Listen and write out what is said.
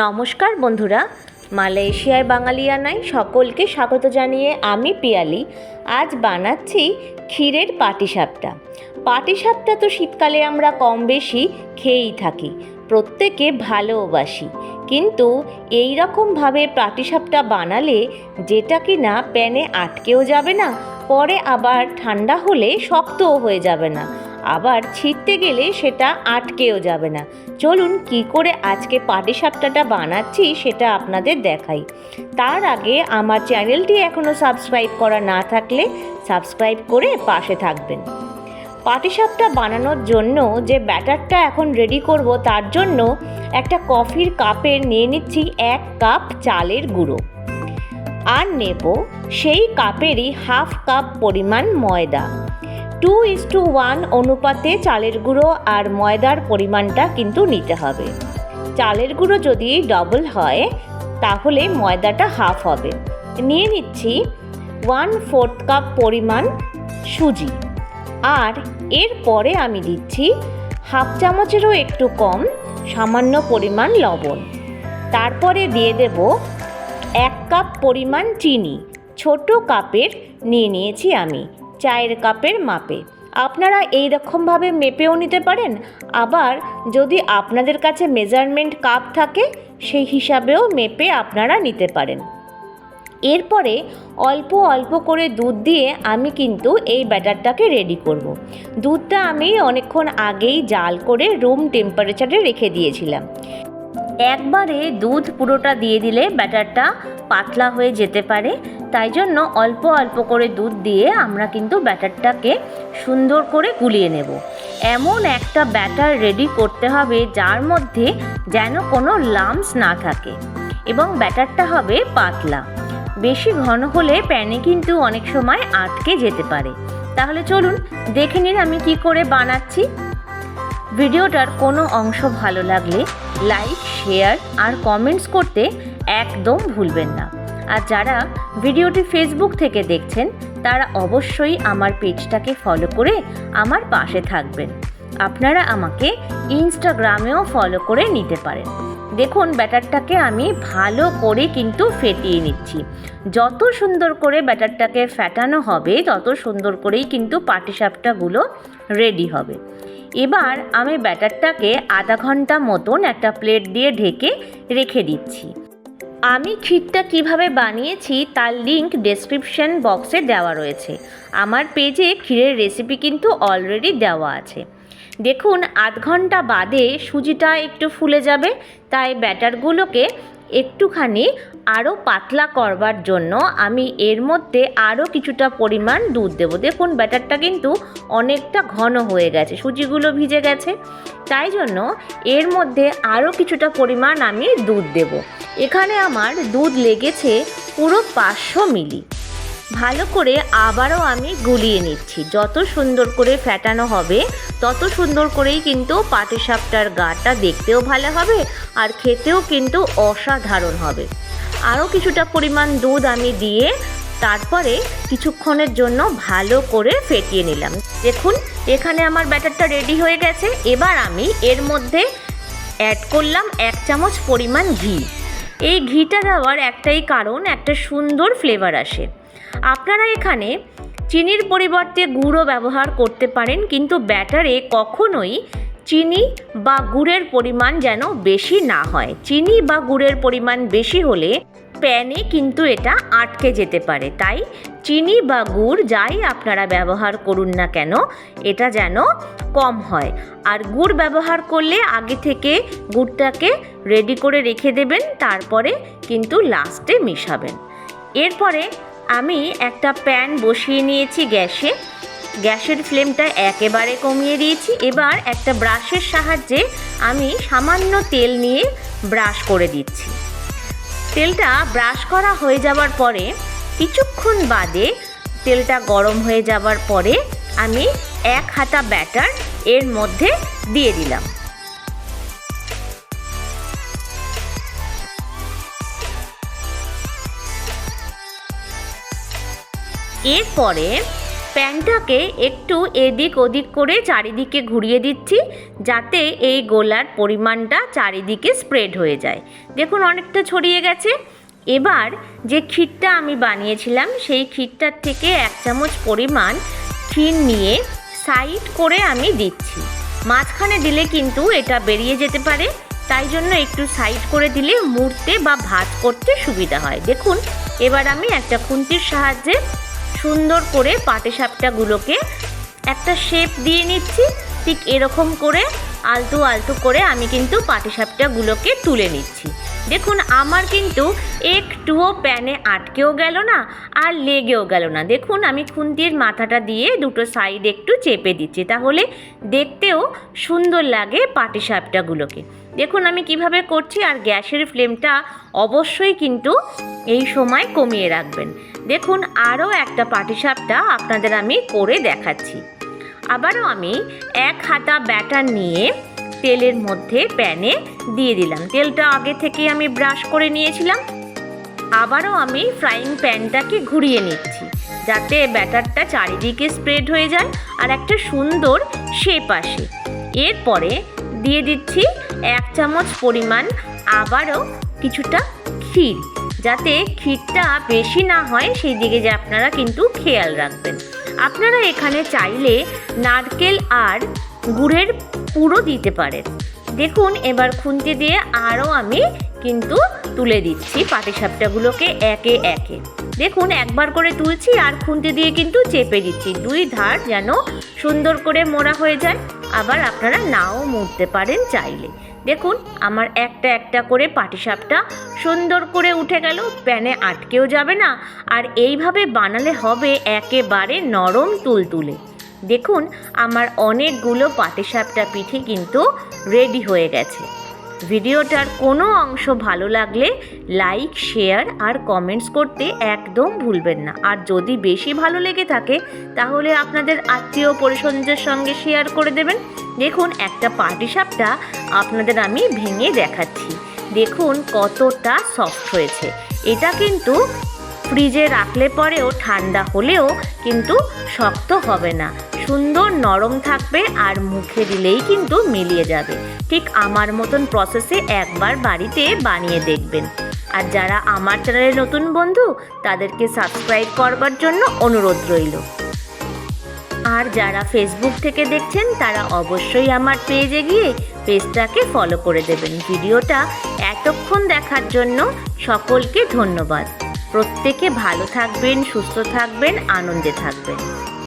নমস্কার বন্ধুরা, মালয়েশিয়ায় বাঙালিয়ানায় সকলকে স্বাগত জানিয়ে আমি পিয়ালি। আজ বানাচ্ছি ক্ষীরের পাটিসাপটা। পাটিসাপটা তো শীতকালে আমরা কম বেশি খেয়েই থাকি, প্রত্যেকে ভালোবাসি। কিন্তু এই রকমভাবে পাটিসাপটা বানালে যেটা কি না প্যানে আটকেও যাবে না, পরে আবার ঠান্ডা হলে শক্তও হয়ে যাবে না। আবার ছিটতে গেলে সেটা আটকেও যাবে না। চলুন কি করে আজকে পাটিসাপটাটা বানাচ্ছি সেটা আপনাদের দেখাই। তার আগে আমার চ্যানেলটি এখনও সাবস্ক্রাইব করা না থাকলে সাবস্ক্রাইব করে পাশে থাকবেন। পাটিসাপটা বানানোর জন্য যে ব্যাটারটা এখন রেডি করব তার জন্য একটা কফির কাপের নিয়ে নিচ্ছি এক কাপ চালের গুঁড়ো। আর নেব সেই কাপেরই হাফ কাপ পরিমাণ ময়দা। টু ইস টু ওয়ান অনুপাতে চালের গুঁড়ো আর ময়দার পরিমাণটা কিন্তু নিতে হবে। চালের গুঁড়ো যদি ডবল হয়, তাহলে ময়দাটা হাফ হবে। নিয়ে নিচ্ছি ওয়ান ফোর্থ কাপ পরিমাণ সুজি। আর এরপরে আমি দিচ্ছি হাফ চামচেরও একটু কম, সামান্য পরিমাণ লবণ। তারপরে দিয়ে দেব এক কাপ পরিমাণ চিনি। ছোট কাপের নিয়ে নিয়েছি আমি। চায়ের কাপের মাপে। আপনারা এই রকমভাবে মেপেও নিতে পারেন। আবার যদি আপনাদের কাছে মেজারমেন্ট কাপ থাকে, সেই হিসাবেও মেপে আপনারা নিতে পারেন। এরপরে অল্প অল্প করে দুধ দিয়ে আমি কিন্তু এই ব্যাটারটাকে রেডি করব। দুধটা আমি অনেকক্ষণ আগেই জাল করে রুম টেম্পারেচারে রেখে দিয়েছিলাম। একবারে দুধ পুরোটা দিয়ে দিলে ব্যাটারটা পাতলা হয়ে যেতে পারে। তাই জন্য অল্প অল্প করে দুধ দিয়ে আমরা কিন্তু ব্যাটারটাকে সুন্দর করে গুলিয়ে নেব। এমন একটা ব্যাটার রেডি করতে হবে যার মধ্যে যেন কোনো লামস না থাকে এবং ব্যাটারটা হবে পাতলা। বেশি ঘন হলে প্যানে কিন্তু অনেক সময় আটকে যেতে পারে। তাহলে চলুন দেখে নিন আমি কি করে বানাচ্ছি। ভিডিওটার কোনো অংশ ভালো লাগলে লাইক, শেয়ার আর কমেন্টস করতে একদম ভুলবেন না। আর যারা ভিডিওটি ফেসবুক থেকে দেখছেন, তারা অবশ্যই আমার পেজটাকে ফলো করে আমার পাশে থাকবেন। আপনারা আমাকে ইনস্টাগ্রামেও ফলো করে নিতে পারেন। দেখুন, ব্যাটারটাকে আমি ভালো করে কিন্তু ফেটিয়ে নিচ্ছি। যত সুন্দর করে ব্যাটারটাকে ফ্যাটানো হবে, তত সুন্দর করেই কিন্তু পাটিসাপটাগুলো রেডি হবে। এবার আমি ব্যাটারটাকে আধা ঘণ্টা মতন একটা প্লেট দিয়ে ঢেকে রেখে দিচ্ছি। আমি ক্ষীরটা কীভাবে বানিয়েছি তার লিংক ডেসক্রিপশন বক্সে দেওয়া রয়েছে। আমার পেজে ক্ষীরের রেসিপি কিন্তু অলরেডি দেওয়া আছে। দেখুন, আধ ঘণ্টা বাদে সুজিটা একটু ফুলে যাবে, তাই ব্যাটারগুলোকে একটুখানি আরও পাতলা করবার জন্য আমি এর মধ্যে আরও কিছুটা পরিমাণ দুধ দেবো। দেখুন, ব্যাটারটা কিন্তু অনেকটা ঘন হয়ে গেছে, সুজিগুলো ভিজে গেছে। তাই জন্য এর মধ্যে আরও কিছুটা পরিমাণ আমি দুধ দেব। এখানে আমার দুধ লেগেছে পুরো পাঁচশো মিলি। ভালো করে আবারও আমি গুলিয়ে নিচ্ছি। যত সুন্দর করে ফ্যাটানো হবে, তত সুন্দর করেই কিন্তু পাটিসাপটার গাটা দেখতেও ভালো হবে আর খেতেও কিন্তু অসাধারণ হবে। আরও কিছুটা পরিমাণ দুধ আমি দিয়ে তারপরে কিছুক্ষণের জন্য ভালো করে ফেটিয়ে নিলাম। দেখুন, এখানে আমার ব্যাটারটা রেডি হয়ে গেছে। এবার আমি এর মধ্যে অ্যাড করলাম এক চামচ পরিমাণ ঘি। এই ঘিটা দেওয়ার একটাই কারণ, একটা সুন্দর ফ্লেভার আসে। আপনারা এখানে চিনির পরিবর্তে গুড়ও ব্যবহার করতে পারেন, কিন্তু ব্যাটারে কখনোই চিনি বা গুড়ের পরিমাণ যেন বেশি না হয়। চিনি বা গুড়ের পরিমাণ বেশি হলে প্যানে কিন্তু এটা আটকে যেতে পারে। তাই চিনি বা গুড় যাই আপনারা ব্যবহার করুন না কেন, এটা যেন কম হয়। আর গুড় ব্যবহার করলে আগে থেকে গুড়টাকে রেডি করে রেখে দেবেন, তারপরে কিন্তু লাস্টে মিশাবেন। এরপরে আমি একটা প্যান বসিয়ে নিয়েছি গ্যাসে। গ্যাসের ফ্লেমটা একেবারে কমিয়ে দিয়েছি। এবার একটা ব্রাশের সাহায্যে আমি সামান্য তেল নিয়ে ব্রাশ করে দিচ্ছি। তেলটা ব্রাশ করা হয়ে যাওয়ার পরে, কিছুক্ষণ বাদে তেলটা গরম হয়ে যাওয়ার পরে আমি এক হাতা ব্যাটার এর মধ্যে দিয়ে দিলাম। এরপরে প্যানটাকে একটু এদিক ওদিক করে চারিদিকে ঘুরিয়ে দিচ্ছি, যাতে এই গোলার পরিমাণটা চারিদিকে স্প্রেড হয়ে যায়। দেখুন অনেকটা ছড়িয়ে গেছে। এবার যে ক্ষীরটা আমি বানিয়েছিলাম, সেই ক্ষীরটার থেকে এক চামচ পরিমাণ ক্ষীর নিয়ে সাইড করে আমি দিচ্ছি। মাঝখানে দিলে কিন্তু এটা বেরিয়ে যেতে পারে। তাই জন্য একটু সাইড করে দিলে মুড়তে বা ভাত করতে সুবিধা হয়। দেখুন, এবার আমি একটা খুন্তির সাহায্যে সুন্দর করে পাটিসাপটাগুলোকে একটা শেপ দিয়ে নিচ্ছি। ঠিক এরকম করে আলতু আলতু করে আমি কিন্তু পাটিসাপটাগুলোকে তুলে নিচ্ছি। দেখুন, আমার কিন্তু একটুও প্যানে আটকেও গেল না আর লেগেও গেল না। দেখুন, আমি খুন্তির মাথাটা দিয়ে দুটো সাইড একটু চেপে দিচ্ছি। তাহলে দেখতেও সুন্দর লাগে পাটিসাপটাগুলোকে দেখুন আমি কীভাবে করছি, আর গ্যাসের ফ্লেমটা অবশ্যই কিন্তু এই সময় কমিয়ে রাখবেন। দেখুন, আরও একটা পাটিসাপটা আপনাদের আমি করে দেখাচ্ছি। আবারও আমি এক হাতা ব্যাটার নিয়ে তেলের মধ্যে প্যানে দিয়ে দিলাম। তেলটা আগে থেকে আমি ব্রাশ করে নিয়েছিলাম। আবারও আমি ফ্রাইং প্যানটাকে ঘুরিয়ে নিচ্ছি, যাতে ব্যাটারটা চারিদিকে স্প্রেড হয়ে যায় আর একটা সুন্দর শেপ আসে। এরপরে দিয়ে দিচ্ছি এক চামচ পরিমাণ আবারও কিছুটা ক্ষীর, যাতে ক্ষীরটা বেশি না হয়, সেই দিকে যে আপনারা কিন্তু খেয়াল রাখবেন। আপনারা এখানে চাইলে নারকেল আর গুড়ের পুরো দিতে পারেন। দেখুন, এবার খুন্তি দিয়ে আরও আমি কিন্তু তুলে দিচ্ছি পাটিসাপটাগুলোকে একে একে। দেখুন, একবার করে তুলছি আর খুন্তি দিয়ে কিন্তু চেপে দিচ্ছি। দুই ধার যেন সুন্দর করে মোড়া হয়ে যায়। আবার আপনারা নাও মুড়তে পারেন চাইলে। দেখুন, আমার একটা একটা করে পাটিসাপটা সুন্দর করে উঠে গেল, প্যানে আটকেও যাবে না। আর এইভাবে বানালে হবে একেবারে নরম তুলতুলে। দেখুন, আমার অনেকগুলো পাটিসাপটা পিঠে কিন্তু রেডি হয়ে গেছে। ভিডিওটার কোনো অংশ ভালো লাগলে লাইক, শেয়ার আর কমেন্টস করতে একদম ভুলবেন না। আর যদি বেশি ভালো লেগে থাকে, তাহলে আপনাদের আত্মীয় পরিজনদের সঙ্গে শেয়ার করে দেবেন। দেখুন, একটা পাটিসাপটা আপনাদের আমি ভেঙে দেখাচ্ছি। দেখুন কতটা সফট হয়েছে। এটা কিন্তু ফ্রিজে রাখলে পরেও ঠান্ডা হলেও কিন্তু শক্ত হবে না। সুন্দর নরম থাকবে আর মুখে দিলেই কিন্তু মিলিয়ে যাবে। ঠিক আমার মতন প্রসেসে একবার বাড়িতে বানিয়ে দেখবেন। আর যারা আমার চ্যানেলের নতুন বন্ধু, তাদেরকে সাবস্ক্রাইব করবার জন্য অনুরোধ রইল। আর যারা ফেসবুক থেকে দেখছেন, তারা অবশ্যই আমার পেজে গিয়ে পেজটাকে ফলো করে দেবেন। ভিডিওটা এতক্ষণ দেখার জন্য সকলকে ধন্যবাদ। প্রত্যেকে ভালো থাকবেন, সুস্থ থাকবেন, আনন্দে থাকবেন।